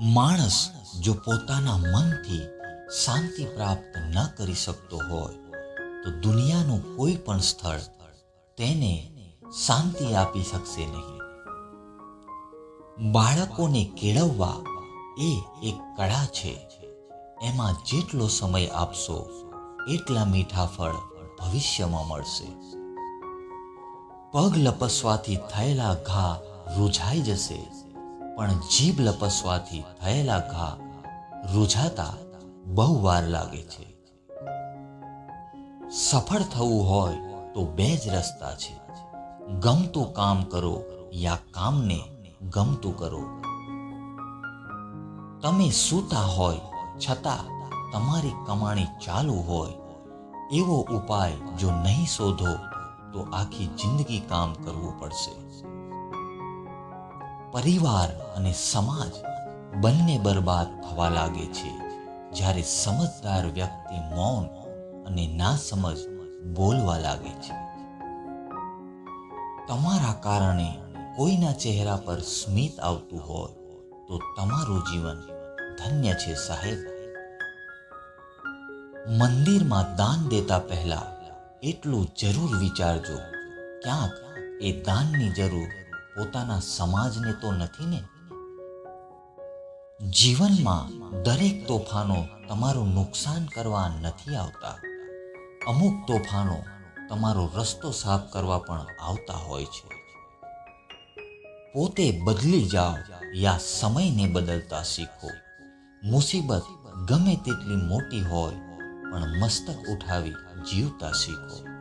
માણસ જો પોતાના મનથી શાંતિ પ્રાપ્ત ન કરી શકતો હોય, તો દુનિયાનું કોઈ પણ સ્થળ તેને શાંતિ આપી શકશે નહીં. બાળકોને કેળવવા એ એક કળા છે. એમાં જેટલો સમય આપશો, એટલા મીઠા ફળ ભવિષ્યમાં મળશે. પગ લપસવાથી થયેલા ઘા રૂઝાઈ જશે. પણ જીભ લપસવાથી થયેલા ઘા રૂઝાતા બહુ વાર લાગે છે. સફળ થવું હોય તો બે જ રસ્તા છે. ગમતું કામ કરો યા કામને ગમતું કરો. તમે સૂતા હોય છતાં તમારી કમાણી ચાલુ હોય એવો ઉપાય જો નહીં શોધો તો આખી જિંદગી કામ કરવું પડશે. પરિવાર અને સમાજ બંને બરબાદ થવા લાગે છે. જ્યારે સમજદાર વ્યક્તિ મૌન અને ના સમજ બોલવા લાગે છે. તમારા કારણે કોઈના ચહેરા પર સ્મિત આવતું હોય તો તમારું જીવન ધન્ય છે સાહેબ. મંદિરમાં દાન દેતા પહેલા એટલું જરૂર વિચારજો. ક્યાંક એ દાનની જરૂર પોતાના સમાજને તો નથી ને? જીવનમાં દરેક તોફાનો તમારું નુકસાન કરવા નથી આવતા. અમુક તોફાનો તમારો રસ્તો સાફ કરવા પણ આવતા હોય છે. પોતે બદલી જાઓ યા સમયને બદલતા શીખો. મુસીબત ગમે તેટલી મોટી હોય, પણ મસ્તક ઉઠાવી જીવતા શીખો.